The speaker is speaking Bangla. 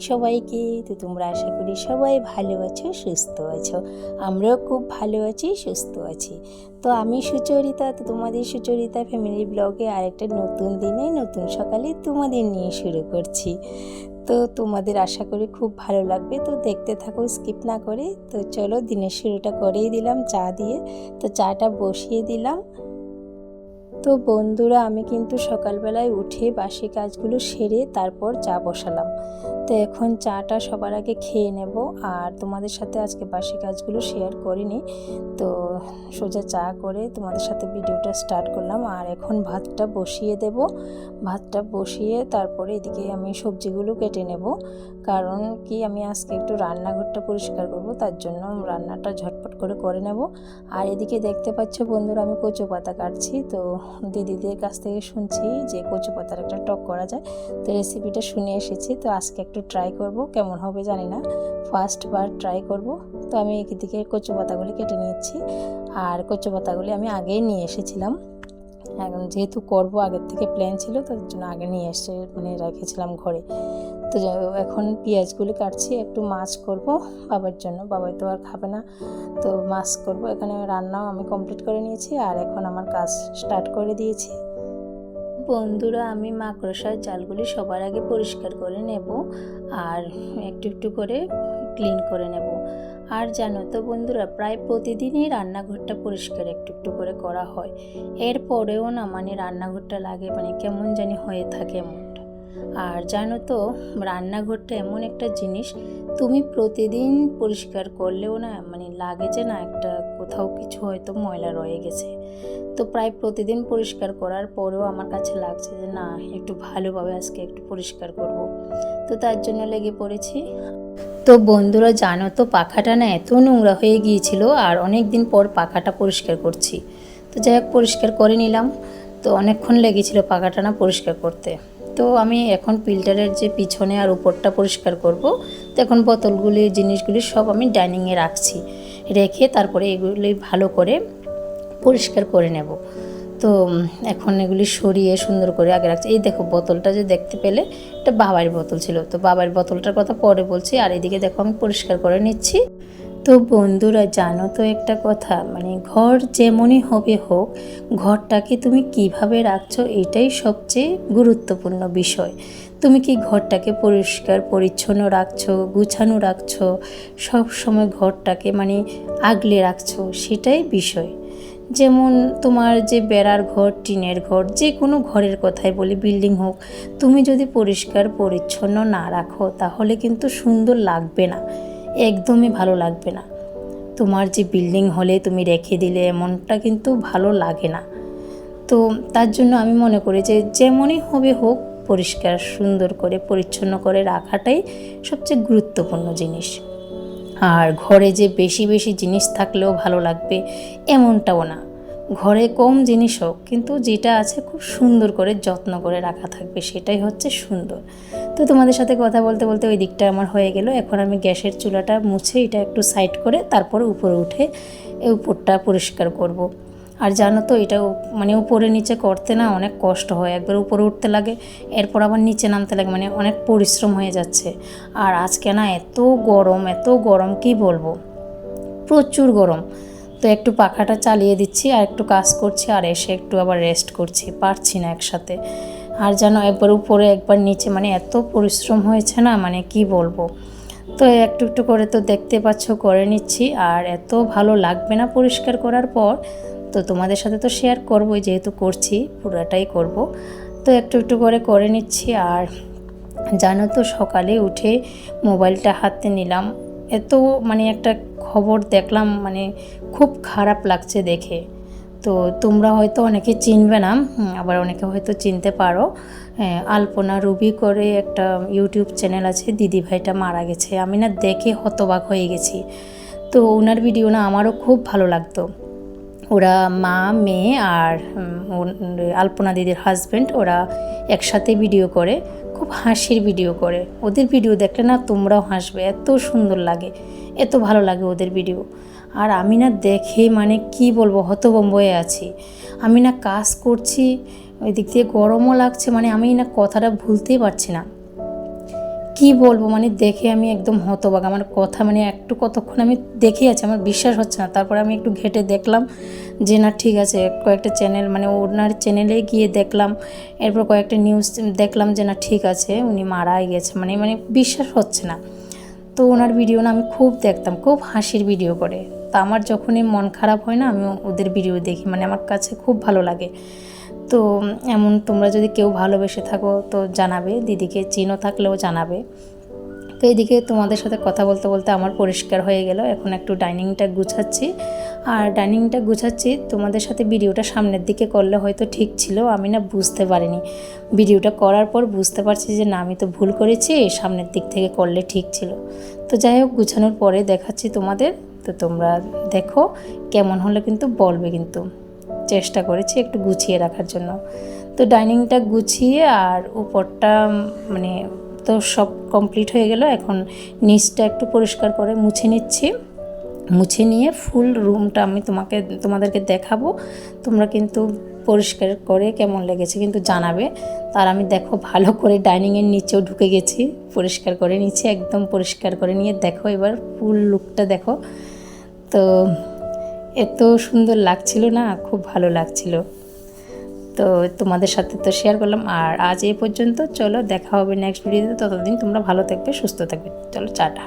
সবাইকে। তো তোমরা আশা করি সবাই ভালো আছো, সুস্থ আছো। আমরাও খুব ভালো আছি, সুস্থ আছি। তো আমি সুচরিতা, তো তোমাদের সুচরিতা ফ্যামিলি ব্লগে আরেকটা নতুন দিনে, নতুন সকালে তোমাদের নিয়ে শুরু করছি। তো তোমাদের আশা করি খুব ভালো লাগবে, তো দেখতে থাকো স্কিপ না করে। তো চলো দিনের শুরুটা করেই দিলাম চা দিয়ে। তো চাটা বসিয়ে দিলাম। তো বন্ধুরা আমি কিন্তু সকালবেলায় উঠে বাসি কাজগুলো সেরে তারপর চা বসালাম। তো এখন চাটা সবার আগে খেয়ে নেব আর তোমাদের সাথে আজকে বাসি কাজগুলো শেয়ার করিনি। তো সোজা চা করে তোমাদের সাথে ভিডিওটা স্টার্ট করলাম। আর এখন ভাতটা বসিয়ে দেব। ভাতটা বসিয়ে তারপরে এদিকে আমি সবজিগুলো কেটে নেব। কারণ কি আমি আজকে একটু রান্নাঘরটা পরিষ্কার করব, তার জন্য রান্নাটা ঝটপট করে করে নেব। আর এদিকে দেখতে পাচ্ছ বন্ধুরা, আমি কচু পাতা কাটছি। তো দিদিদের কাছ থেকে শুনছি যে কচু পাতার একটা টক করা যায়। তো রেসিপিটা শুনে এসেছি। তো আজকে একটু ট্রাই করব, কেমন হবে জানি না। ফার্স্ট বার ট্রাই করব, তো আমি এদিকে কচু পাতাগুলি কেটে নিয়েছি। আর কচু পাতাগুলি আমি আগেই নিয়ে এসেছিলাম। এখন যেহেতু করব, আগের থেকে প্ল্যান ছিল, তার জন্য আগে নিয়ে এসে মানে রেখেছিলাম ঘরে। তো এখন পেঁয়াজগুলি কাটছি, একটু মাছ করব, বাবার জন্য। বাবাই তো আর খাবে না, তো মাছ করব। এখানে রান্নাও আমি কমপ্লিট করে নিয়েছি, আর এখন আমার কাজ স্টার্ট করে দিয়েছি। বন্ধুরা, আমি মাকড়সার জালগুলি সবার আগে পরিষ্কার করে নেব আর একটু একটু করে ক্লিন করে নেব। আর জানো তো বন্ধুরা, প্রায় প্রতিদিনই রান্নাঘরটা পরিষ্কার একটু একটু করে করা হয়। এরপরেও না মানে রান্নাঘরটা লাগে মানে কেমন জানি হয়ে থাকে এমনটা আর জানো তো, রান্নাঘরটা এমন একটা জিনিস, তুমি প্রতিদিন পরিষ্কার করলেও না মানে লাগে যে না একটা কোথাও কিছু হয়তো ময়লা রয়ে গেছে। তো প্রায় প্রতিদিন পরিষ্কার করার পরেও আমার কাছে লাগছে যে না, একটু ভালোভাবে আজকে একটু পরিষ্কার করব। তো তার জন্য লেগে পড়েছি। তো বন্ধুরা, জানো তো, পাখাটা না এত নোংরা হয়ে গিয়েছিল আর অনেক দিন পর পাখাটা পরিষ্কার করছি। তো যাই হোক, পরিষ্কার করে নিলাম। তো অনেকক্ষণ লেগেছিল পাখাটা না পরিষ্কার করতে। তো আমি এখন ফিল্টারের যে পিছনে আর উপরটা পরিষ্কার করব। তো এখন বোতলগুলি, জিনিসগুলি সব আমি ডাইনিংয়ে রাখছি। রেখে তারপরে এগুলি ভালো করে পরিষ্কার করে নেব। তো এখন এগুলি সরিয়ে সুন্দর করে আগে রাখছি। এই দেখো বোতলটা যে দেখতে পেলে, এটা বাবার বোতল ছিল। তো বাবার বোতলটার কথা পরে বলছি, আর এদিকে দেখো আমি পরিষ্কার করে নিচ্ছি। তো বন্ধুরা, জানো তো একটা কথা মানে ঘর যেমনই হবে হোক, ঘরটাকে তুমি কীভাবে রাখছো এটাই সবচেয়ে গুরুত্বপূর্ণ বিষয়। তুমি কি ঘরটাকে পরিষ্কার, পরিচ্ছন্ন রাখছো, গুছানো রাখছো, সব সময় ঘরটাকে মানে আগলে রাখছো, সেটাই বিষয়। যেমন তোমার যে বেড়ার ঘর, টিনের ঘর, যে কোনো ঘরের কথাই বলি, বিল্ডিং হোক, তুমি যদি পরিষ্কার, পরিচ্ছন্ন না রাখো, তাহলে কিন্তু সুন্দর লাগবে না। একদমই ভালো লাগবে না। তোমার যে বিল্ডিং হলে তুমি রেখে দিলে এমনটা কিন্তু ভালো লাগে না। তো তার জন্য আমি মনে করি যে যেমনই হবে হোক, পরিষ্কার, সুন্দর করে, পরিচ্ছন্ন করে রাখাটাই সবচেয়ে গুরুত্বপূর্ণ জিনিস। আর ঘরে যে বেশি বেশি জিনিস থাকলেও ভালো লাগবে এমনটাও না। ঘরে কম জিনিস হোক, কিন্তু যেটা আছে খুব সুন্দর করে, যত্ন করে রাখা থাকবে, সেটাই হচ্ছে সুন্দর। তো তোমাদের সাথে কথা বলতে বলতে ওই দিকটা আমার হয়ে গেল। এখন আমি গ্যাসের চুলাটা মুছে এটা একটু সাইড করে তারপরে উপরে উঠে এই উপরটা পরিষ্কার করব। আর জানো তো এটা মানে উপরে নিচে করতে না অনেক কষ্ট হয়। একবার উপরে উঠতে লাগে, এরপর আবার নিচে নামতে লাগে মানে অনেক পরিশ্রম হয়ে যাচ্ছে। আর আজকে না এত গরম এত গরম, কি বলব? প্রচুর গরম। তো একটু পাখাটা চালিয়ে দিচ্ছি আর একটু কাজ করছি আর এসে একটু আবার রেস্ট করছি, পারছি না একসাথে। আর যেন একবার উপরে, একবার নিচে মানে এত পরিশ্রম হয়েছে না মানে কি বলব? তো একটু একটু করে তো দেখতে পাচ্ছ, করে নিচ্ছি। আর এত ভালো লাগবে না পরিষ্কার করার পর, তো তোমাদের সাথে তো শেয়ার করবোই, যেহেতু করছি, পুরাটাই করব। তো একটু একটু করে করে নিচ্ছি। আর জানো তো, সকালে উঠে মোবাইলটা হাতে নিলাম। এত মানে একটা খবর দেখলাম মানে খুব খারাপ লাগছে দেখে। তো তোমরা হয়তো অনেকে চিনবে না আবার অনেকে হয়তো চিনতে পারো। আলপনা রুবি করে একটা ইউটিউব চ্যানেল আছে, দিদি ভাইটা মারা গেছে, আমি না দেখে হতবাক হয়ে গেছি। তো ওনার ভিডিও না আমারও খুব ভালো লাগতো। ওরা মা, মেয়ে আর আলপনা দিদির হাজব্যান্ড ওরা একসাথে ভিডিও করে, খুব হাসির ভিডিও করে। ওদের ভিডিও দেখলে না তোমরাও হাসবে, এত সুন্দর লাগে, এত ভালো লাগে ওদের ভিডিও। আর আমি না দেখে মানে কি বলব হতভম্ব হয়ে আছি। আমি না কাজ করছি, ওই দিক দিয়ে গরমও লাগছে মানে আমি না কথাটা ভুলতেই পারছি না। কি বলব মানে দেখে আমি একদম হতবাক। আমার কথা মানে একটু কতক্ষণ আমি দেখে আছি, আমার বিশ্বাস হচ্ছে না। তারপরে আমি একটু ঘেটে দেখলাম যে না ঠিক আছে, কয়েকটা চ্যানেল মানে ওনার চ্যানেলে গিয়ে দেখলাম। এরপর কয়েকটা নিউজ দেখলাম যে না ঠিক আছে, উনি মারাই গেছে। মানে মানে বিশ্বাস হচ্ছে না। তো ওনার ভিডিও না আমি খুব দেখতাম, খুব হাসির ভিডিও করে। তা আমার যখনই মন খারাপ হয় না আমি ওদের ভিডিও দেখি। মানে আমার কাছে খুব ভালো লাগে। তো এমন তোমরা যদি কেউ ভালোবেসে থাকো, তো জানাবে। দিদিকে চিনো থাকলেও জানাবে। তো এইদিকে তোমাদের সাথে কথা বলতে বলতে আমার পরিষ্কার হয়ে গেল। এখন একটু ডাইনিংটা গুছাচ্ছি। আর ডাইনিংটা গুছাচ্ছি, তোমাদের সাথে ভিডিওটা সামনের দিকে করলে হয়তো ঠিক ছিল। আমি না বুঝতে পারিনি। ভিডিওটা করার পর বুঝতে পারছি যে, না, আমি তো ভুল করেছি, সামনের দিক থেকে করলে ঠিক ছিল। তো যাই হোক, গুছানোর পরে দেখাচ্ছি তোমাদের। তো তোমরা দেখো কেমন হলে কিন্তু বলবে কিন্তু। চেষ্টা করেছি একটু গুছিয়ে রাখার জন্য। তো ডাইনিংটা গুছিয়ে আর উপরটা মানে তো সব কমপ্লিট হয়ে গেল। এখন নিচটা একটু পরিষ্কার করে মুছে নিচ্ছি। মুছে নিয়ে ফুল রুমটা আমি তোমাকে, তোমাদেরকে দেখাবো। তোমরা কিন্তু পরিষ্কার করে কেমন লেগেছে কিন্তু জানাবে। তার আমি দেখো ভালো করে ডাইনিংয়ের নিচেও ঢুকে গেছি। পরিষ্কার করে নিচে একদম পরিষ্কার করে নিয়ে দেখো এবার ফুল লুকটা দেখো। তো এত সুন্দর লাগছিল না, খুব ভালো লাগছিল। তো তোমাদের সাথে তো শেয়ার করলাম। আর আজ এ পর্যন্ত, চলো দেখা হবে নেক্সট ভিডিওতে ততদিন তোমরা ভালো থাকবে, সুস্থ থাকবে। চলো চাটা